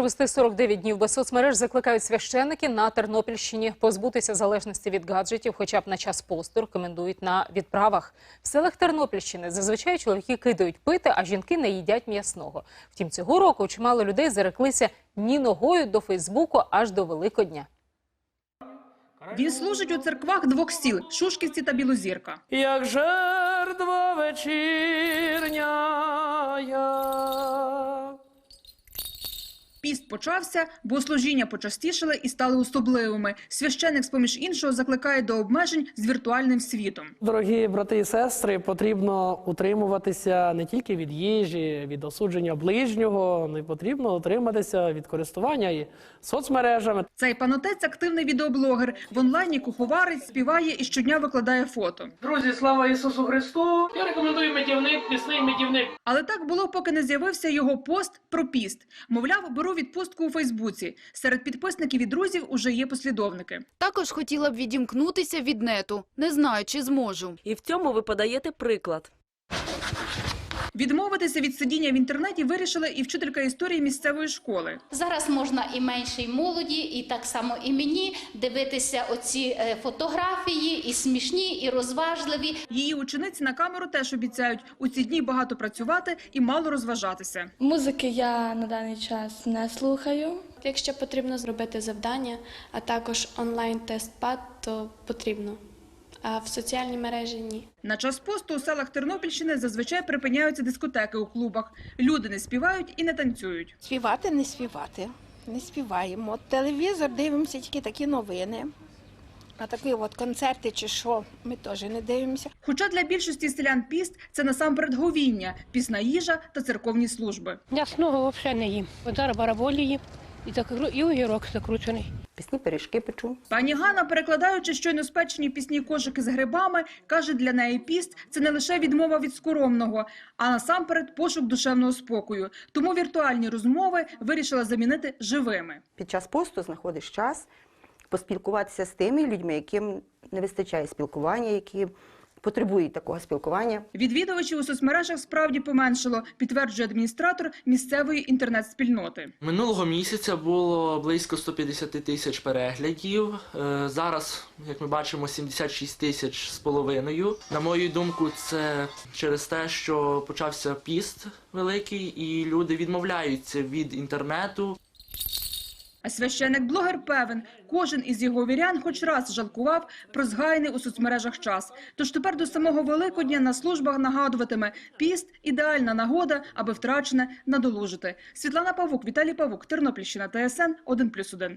провести 49 днів без соцмереж закликають священники на Тернопільщині позбутися залежності від гаджетів, хоча б на час посту рекомендують на відправах. В селах Тернопільщини зазвичай чоловіки кидають пити, а жінки не їдять м'ясного. Втім, цього року чимало людей зареклися ні ногою до Фейсбуку аж до Великодня. Він служить у церквах двох сіл Шушківці та Білозірка. як жертва вечірня. Піст почався, богослужіння почастішали і стали особливими. Священик, з-поміж іншого, закликає до обмежень з віртуальним світом. Дорогі брати і сестри, потрібно утримуватися не тільки від їжі, від осудження ближнього, не потрібно утриматися від користування і соцмережами. Цей панотець активний відеоблогер. В онлайні куховарить, співає і щодня викладає фото. Друзі, слава Ісусу Христу! Я рекомендую медівник, пісний медівник. Але так було, поки не з'явився його пост про піст. Мовляв, беру відпустку у Фейсбуці. Серед підписників і друзів уже є послідовники. Також хотіла б відімкнутися від нету. Не знаю, чи зможу. І в цьому ви подаєте приклад. Відмовитися від сидіння в інтернеті вирішила і вчителька історії місцевої школи. Зараз можна і меншій молоді, і так само і мені дивитися оці е, фотографії, і смішні, і розважливі. Її учениці на камеру теж обіцяють у ці дні багато працювати і мало розважатися. Музики я на даний час не слухаю. Якщо потрібно зробити завдання, а також онлайн-тест ПАД, то потрібно. А в соціальній мережі ні. На час посту у селах Тернопільщини зазвичай припиняються дискотеки у клубах. Люди не співають і не танцюють. Співати, не співати. Не співаємо. Телевізор дивимося тільки такі новини. А такі от концерти чи що, ми теж не дивимося. Хоча для більшості селян піст це насамперед говіння, пісна їжа та церковні служби. М'ясного взагалі не їм. От зараз бараболі їм і, закру... і огірок закручений. Пісні пиріжки печу. Пані Ганна, перекладаючи щойно спечені пісні кошики з грибами, каже, для неї піст це не лише відмова від скоромного, а насамперед пошук душевного спокою. Тому віртуальні розмови вирішила замінити живими. Під час посту знаходиш час поспілкуватися з тими людьми, яким не вистачає спілкування, які потребують такого спілкування. Відвідувачів у соцмережах справді поменшало, підтверджує адміністратор місцевої інтернет-спільноти. Минулого місяця було близько 150 тисяч переглядів. Е, Зараз, як ми бачимо, 76 тисяч з половиною. На мою думку, це через те, що почався піст великий, і люди відмовляються від інтернету. А священик-блогер певен, кожен із його вірян хоч раз жалкував про згайний у соцмережах час. Тож тепер до самого Великодня на службах нагадуватиме піст – ідеальна нагода, аби втрачене надолужити. Світлана Павук, Віталій Павук, Тернопільщина, ТСН 1+,1.